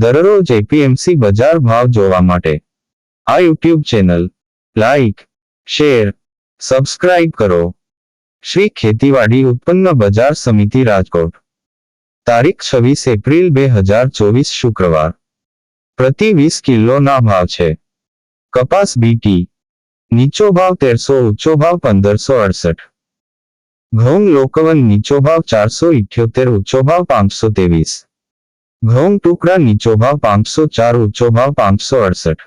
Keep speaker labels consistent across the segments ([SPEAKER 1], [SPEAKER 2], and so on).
[SPEAKER 1] દરરોજ એપીએમસી બજાર ભાવ જોવા માટે આ YouTube channel like share subscribe કરો શ્રી ખેતીવાડી ઉત્પન્ન બજાર સમિતિ રાજકોટ તારીખ છવ્વીસ એપ્રિલ બે હજાર ચોવીસ શુક્રવાર પ્રતિ વીસ કિલોના ભાવ છે કપાસ બીટી નીચો ભાવ તેરસો ઊંચો ભાવ પંદરસો અડસઠ ઘઉં લોકવન નીચો ભાવ ચારસો ઇઠ્યોતેર ઊંચો ભાવ પાંચસો ત્રેવીસ ઘઉં ટુકડા નીચો ભાવ પાંચસો ચાર ઊંચો ભાવ પાંચસો અડસઠ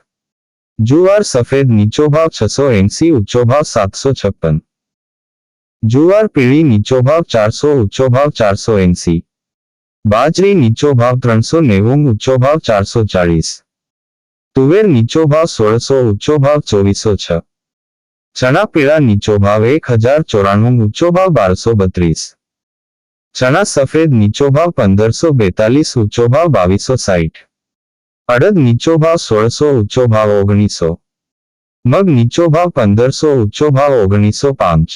[SPEAKER 1] જુવાર સફેદ નીચો ભાવ છસો એંસી ઊંચો ભાવ સાતસો છપ્પન જુવાર પીળી નીચો ભાવ ચારસો ઊંચો ભાવ ચારસો એંસી બાજરી નીચો ભાવ ત્રણસો નેવું ઊંચો ભાવ ચારસો ચાલીસ તુવેર નીચો ભાવ સોળસો ઊંચો ભાવ ચોવીસો છ ચણા પીળા નીચો ભાવ એક હજાર ચોરાણું ઊંચો ભાવ બારસો બત્રીસ ચણા સફેદ નીચો ભાવ પંદરસો બેતાલીસ ઊંચો ભાવ બાવીસો સાઠ અડદ નીચો ભાવ સોળસો ઊંચો ભાવ ઓગણીસો મગ નીચો ભાવ પંદરસો ઊંચો ભાવ ઓગણીસો પાંચ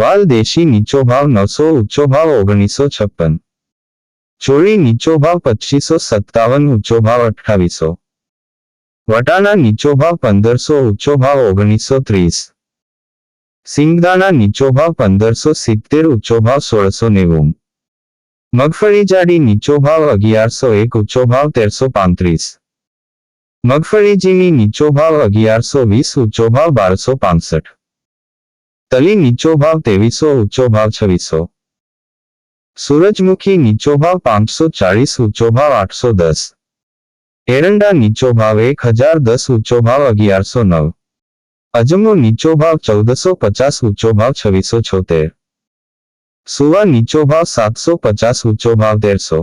[SPEAKER 1] વાલ દેશી નીચો ભાવ નવસો ઊંચો ભાવ ઓગણીસો છપ્પન ચોળી નીચો ભાવ પચીસો સત્તાવન ઊંચો ભાવ અઠાવીસો વટાણા નીચો ભાવ પંદરસો ઊંચો ભાવ ઓગણીસો ત્રીસ સિંગદાણા નીચો ભાવ પંદરસો સિત્તેર ઊંચો ભાવ સોળસો નેવું મગફળી જાડી નીચો ભાવ અગિયારસો એક ઊંચો ભાવ તેરસો પાંત્રીસ મગફળી જીની નીચો ભાવ અગિયારસો વીસ ઊંચો ભાવ બારસો પાંસઠ તલી નીચો ભાવ ત્રેવીસો ઊંચો ભાવ છવ્વીસો સૂરજમુખી નીચો ભાવ પાંચસો ચાળીસ ઊંચો ભાવ આઠસો દસ એરંડા નીચો ભાવ એક હજાર દસ ઊંચો ભાવ અગિયારસો નવ અજમો નીચો ભાવ ચૌદસો પચાસ ઊંચો ભાવ છવ્વીસો છોતેર સુવા નીચો ભાવ સાતસો પચાસ ઊંચો ભાવ તેરસો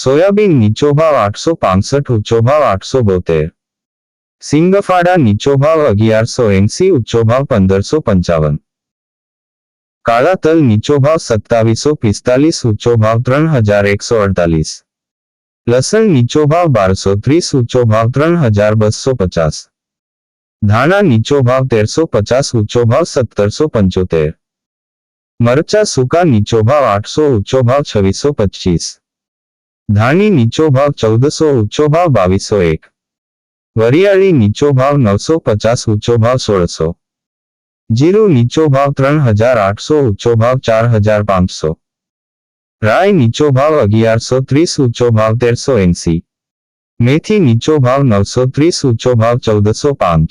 [SPEAKER 1] સોયાબીન નીચો ભાવ આઠસો પાંસઠ ઊંચો ભાવ આઠસો બોતેર સિંગફાડા નીચો ભાવ અગિયારસો એંસી ઊંચો ભાવ પંદરસો પંચાવન કાળા તલ નીચો ભાવ સત્તાવીસો પિસ્તાલીસ ઊંચો ભાવ ત્રણ હજાર એકસો અડતાલીસ લસણ નીચો ભાવ બારસો ત્રીસ ઊંચો ભાવ ત્રણ હજાર બસો પચાસ ધાણા નીચો ભાવ તેરસો પચાસ ઊંચો ભાવ સત્તરસો પંચોતેર મરચા સૂકા નીચો ભાવ આઠસો ઊંચો ભાવ છવ્વીસો પચીસ ધાણી નીચો ભાવ ચૌદસો ઊંચો ભાવ બાવીસો એક વરિયાળી નીચો ભાવ નવસો પચાસ ઊંચો ભાવ સોળસો જીરું નીચો ભાવ ત્રણ હજાર આઠસો ઊંચો ભાવ ચાર હજાર પાંચસો રાય નીચો ભાવ અગિયારસો ત્રીસ ઊંચો ભાવ તેરસો એંસી મેથી નીચો ભાવ નવસો ત્રીસ ઊંચો ભાવ ચૌદસો પાંચ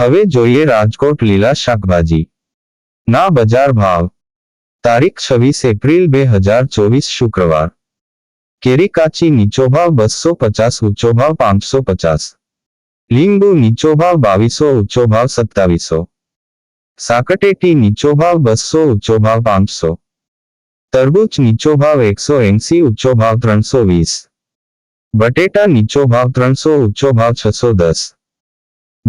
[SPEAKER 1] हवे જોઈએ રાજકોટ લીલા શાકભાજી ના બજાર ભાવ તારીખ 26 એપ્રિલ 2024 શુક્રવાર કેરી કાચી નીચો ભાવ 250 ઉંચો ભાવ 550 લીંબુ નીચો ભાવ 220 ઉંચો ભાવ 2700 સાકટેટી નીચો ભાવ 200 ઉંચો ભાવ 500 તરબૂચ નીચો ભાવ 180 ઉંચો ભાવ 320 બટેટા નીચો ભાવ 300 ઉંચો ભાવ 610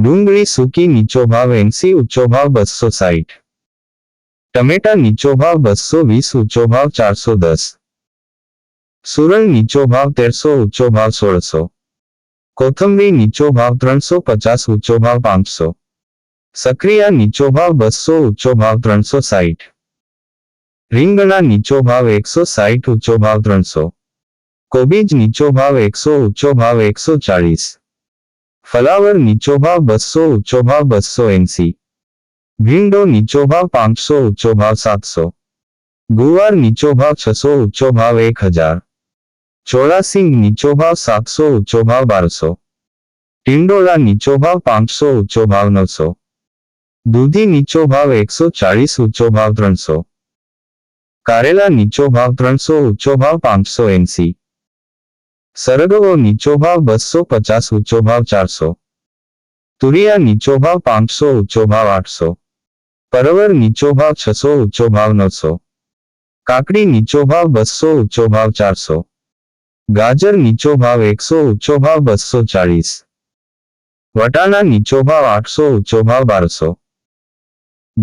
[SPEAKER 1] डूंगी सुकी नीचोभाव एनसी उच्चोभाव बसो साइठ टमेटा नीचोभाव बसो वीस उच्चोभाव चार सौ दस सुरल नीचोभाव तेरसो उच्चोभाव सोलसो कोथंबरी नीचोभाव त्रो पचास भाव पांच सौ सक्रिया नीचो भाव बसो ऊंचो भाव त्रो साइठ रींगणा भाव एक सौ साइठ भाव त्रो कोबीज नीचो भाव एक सौ भाव एक सौ चालीस ફલાવર નીચોભાવ બસો ભાવ બસો એંસી ભીંડો ભાવ પાંચસો ભાવ સાતસો ગુવાર નીચો ભાવ છસો ભાવ એક હજાર નીચો ભાવ સાતસો ભાવ બારસો ટિંડોળા ભાવ પાંચસો ભાવ નવસો દૂધી નીચો ભાવ એકસો ચાળીસ ભાવ ત્રણસો કારેલા નીચો ભાવ ત્રણસો ભાવ પાંચસો એંસી સરગવો નીચો ભાવ બસો પચાસ ઊંચો ભાવ ચારસો તુરિયા નીચો ભાવ પાંચસો ઊંચો ભાવ આઠસો પરવર નીચો ભાવ છસો ઊંચો ભાવ નવસો કાકડી નીચો ભાવ બસો ઊંચો ભાવ ચારસો ગાજર નીચો ભાવ એકસો ઊંચો ભાવ બસો ચાળીસ વટાણા નીચો ભાવ આઠસો ઊંચો ભાવ બારસો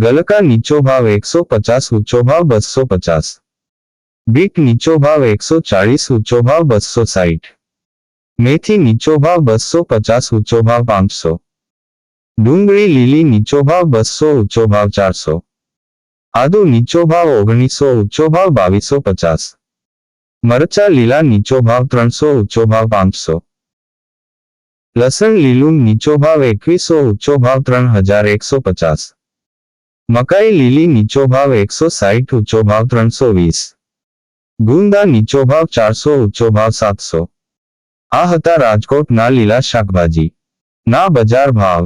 [SPEAKER 1] ગલકા નીચો ભાવ એકસો પચાસ ઊંચો ભાવ બસો પચાસ બીટ નીચો ભાવ એકસો ચાળીસ ઊંચો ભાવ બસો સાઈઠ મેથી નીચો ભાવ બસો પચાસ ઊંચો ભાવ પાંચસો ડુંગળી લીલી નીચો ભાવ બસો ઊંચો ભાવ ચારસો આદુ નીચો ભાવ ઓગણીસો ઊંચો ભાવ બાવીસો પચાસ મરચા લીલા નીચો ભાવ ત્રણસો ઊંચો ભાવ પાંચસો લસણ લીલું નીચો ભાવ એકવીસો ઊંચો ભાવ ત્રણ હજાર એકસો પચાસ મકાઈ લીલી નીચો ભાવ એકસો સાહીઠ ઊંચો ભાવ ત્રણસો વીસ ગુંદા નીચો ભાવ ચારસો ઊંચો ભાવ સાતસો આ હતા રાજકોટના લીલા શાકભાજી ના બજાર ભાવ